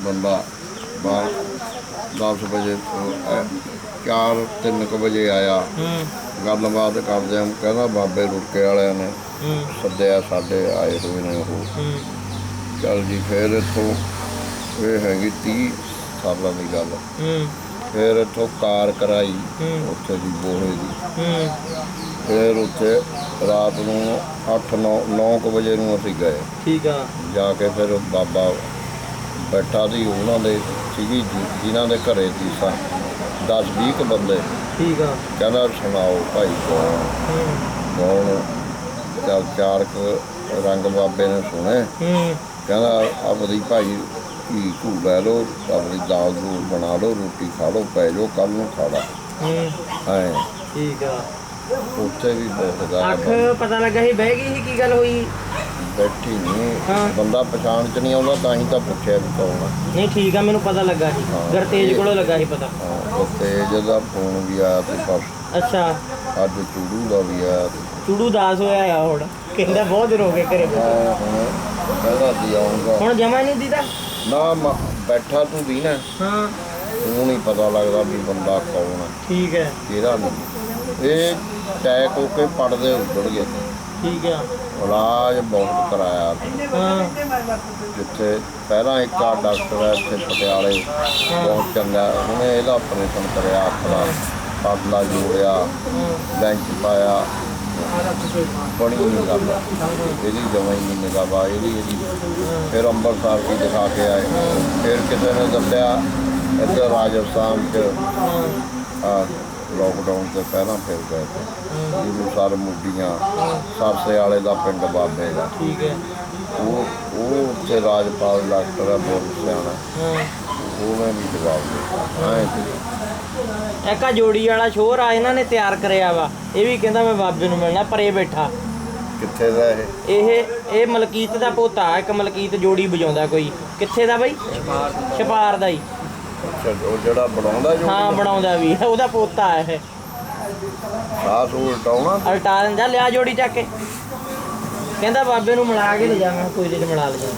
ਬੰਦਾ ਬਾਹਰ 10 ਵਜੇ ਤੋਂ, ਚਾਰ ਤਿੰਨ ਕੁ ਵਜੇ ਆਇਆ। ਹੂੰ। ਗੱਲਬਾਤ ਕਰਦੇ ਆ ਕਹਿੰਦਾ ਬਾਬੇ ਰੁਕੇ ਵਾਲਿਆਂ ਨੇ ਹੂੰ। ਸੱਦਿਆ ਸਾਡੇ ਆਏ ਹੋਏ ਨੇ ਉਹ। ਹੂੰ। ਚੱਲ ਜੀ ਫਿਰ ਇੱਥੋਂ ਇਹ ਹੈਗੀ 30 ਸਾਲਾਂ ਦੀ ਗੱਲ। ਹੂੰ। ਫਿਰ ਇੱਥੋਂ ਕਾਰ ਕਰਾਈ ਹੂੰ। ਉੱਥੇ ਦੀ ਬੋਹੇ ਦੀ। ਹੂੰ। ਫਿਰ ਉੱਥੇ ਰਾਤ ਨੂੰ 8 9 9 ਕੁ ਵਜੇ ਨੂੰ ਅਸੀਂ ਗਏ। ਠੀਕ ਆ। ਜਾ ਕੇ ਫਿਰ ਬਾਬਾ ਬੈਠਾ ਸੀ ਉਹਨਾਂ ਦੇ ਸੀਗੀ ਜੀ- ਜਿਨ੍ਹਾਂ ਦੇ ਘਰੇ ਸੀ ਸਾ 10 20 ਕੁ ਬੰਦੇ। ਠੀਕ ਆ। ਕਹਿੰਦਾ ਸੁਣਾਓ ਭਾਈ ਕੌਣ? ਹੂੰ। ਕੌਣ? ਚੱਲ ਚਾਰ ਕੁ ਰੰਗ ਬਾਬੇ ਨੇ ਸੁਣੇ। ਹੂੰ। ਕਹਿੰਦਾ ਆਪਣੀ ਭਾਈ ਕੀ ਘੂ ਲੈ ਲਓ ਆਪਣੀ ਦਾਲ ਦੂਲ ਬਣਾ ਲਓ ਰੋਟੀ ਖਾ ਲਓ ਪੈ ਜਾਓ ਕੱਲ ਨੂੰ ਖਾਣਾ ਹੂੰ। ਐ ਠੀਕ ਆ। ਉੱਥੇ ਵੀ ਬਹੁਤ ਗਾ ਅੱਖ ਪਤਾ ਲੱਗਾ ਸੀ ਬਹਿ ਗਈ ਸੀ ਕੀ ਗੱਲ ਹੋਈ? ਬੈਠੀ ਨਹੀਂ। ਬੰਦਾ ਪਛਾਣ ਚ ਨਹੀਂ ਆਉਂਦਾ ਤਾਂ ਹੀ ਤਾਂ ਪੁੱਛਿਆ ਵੀ ਕੌਣ ਆ। ਨਹੀਂ ਠੀਕ ਆ ਮੈਨੂੰ ਪਤਾ ਲੱਗਾ ਸੀ। ਹਾਂ। ਗਰਤੇਜ ਕੋਲੋਂ ਲੱਗਾ ਸੀ ਪਤਾ। ਹਾਂ, ਉਹ ਤੇਜ ਦਾ ਫੋਨ ਵੀ ਆਇਆ ਤੇ ਪਰ ਅੱਛਾ। ਅੱਜ ਚੂੜੂ ਦਾ ਵੀ ਆਇਆ ਤੇ ਚੂੜੂ ਦਾਸ ਹੋਇਆ ਆ ਹੁਣ। ਕਹਿੰਦਾ ਬਹੁਤ ਦਿਨ ਹੋ ਗਏ ਘਰੇ ਬੈਠਾ। ਮੈਂ ਹੁਣ ਕਹਿੰਦਾ ਸੀ ਆਉਂਗਾ। ਹੁਣ ਜਮਾ ਨਹੀਂ ਦੀਦਾ ਨਾ ਮ- ਬੈਠਾ ਤੂੰ ਵੀ ਨਾ। ਹਾਂ। ਤੂੰ ਨਹੀਂ ਪਤਾ ਲੱਗਦਾ ਵੀ ਬੰਦਾ ਕੌਣ ਆ। ਠੀਕ ਹੈ। ਕਿਹੜਾ ਨਹੀਂ? ਇਹ ਟੈਕ ਹੋ ਕੇ ਪੜਦੇ ਗਏ ਠੀਕ ਆ। ਇਲਾਜ ਬਹੁਤ ਕਰਾਇਆ ਜਿੱਥੇ ਪਹਿਲਾਂ ਇੱਕ ਆ ਡਾਕਟਰ ਹੈ ਇੱਥੇ ਪਟਿਆਲੇ। ਬਹੁਤ ਚੰਗਾ। ਉਹਨੇ ਇਹਦਾ ਆਪਰੇਸ਼ਨ ਕਰਿਆ ਦਾ ਪਤਲਾ ਜੋੜਿਆ ਬੈਂਚ ਪਾਇਆ। ਬਣੀ ਨਹੀਂ ਗੱਲ ਇਹਦੀ ਜਮਾਂ ਹੀ ਨਹੀਂ ਨਿਗਾਹ ਇਹਦੀ ਇਹਦੀ। ਫਿਰ ਅੰਮ੍ਰਿਤਸਰ ਵੀ ਦਿਖਾ ਕੇ ਆਏ। ਫਿਰ ਕਿਸੇ ਨੇ ਦੱਸਿਆ ਇੱਧਰ ਰਾਜਸਥਾਨ ਚ। ਲੋਕਡਾਊਨ ਤੋਂ ਪਹਿਲਾਂ ਫਿਰ ਗਏ ਤੇ। ਜਿਹਨੂੰ ਸਰ ਮੁੱਡੀਆਂ ਸਰਸੇ ਵਾਲੇ ਦਾ ਪਿੰਡ ਬਾਬੇ ਦਾ। ਠੀਕ ਹੈ। ਉਹ ਉਹ ਉੱਥੇ ਰਾਜਪਾਲ ਡਾਕਟਰ ਹੈ ਬਹੁਤ ਸਿਆਣਾ। ਉਹਨੇ ਵੀ ਜਵਾਬ ਦਿੱਤਾ। ਐਂ ਸੀ। ਇੱਕ ਆ ਜੋੜੀ ਵਾਲਾ ਸ਼ੋਰ ਆ ਇਹਨਾਂ ਨੇ ਤਿਆਰ ਕਰਿਆ ਵਾ। ਇਹ ਵੀ ਕਹਿੰਦਾ ਮੈਂ ਬਾਬੇ ਨੂੰ ਮਿਲਣਾ ਪਰੇ ਬੈਠਾ। ਕਿੱਥੇ ਦਾ ਇਹ? ਇਹ ਇਹ ਮਲਕੀਤ ਦਾ ਪੋਤਾ ਇੱਕ ਮਲਕੀਤ ਜੋੜੀ ਵਜਾਉਂਦਾ ਕੋਈ। ਕਿੱਥੇ ਦਾ ਬਾਈ? ਛਪਾਰ ਦਾ ਹੀ। ਅੱਛਾ, ਉਹ ਜਿਹੜਾ ਬਣਾਉਂਦਾ ਜੋ ਹਾਂ ਬਣਾਉਂਦਾ ਵੀ ਉਹਦਾ ਪੋਤਾ ਹੈ ਇਹ। ਸਾਸ ਉਲਟਾਉਣਾ? ਲਿਆ ਜੋੜੀ ਚੱਕ ਕੇ। ਕਹਿੰਦਾ ਬਾਬੇ ਨੂੰ ਮਿਲਾ ਕੇ ਲੈ ਜਾ ਮੈਂ ਕਿਹਾ ਕੋਈ ਨਹੀਂ ਮਿਲਾ ਲਿਆ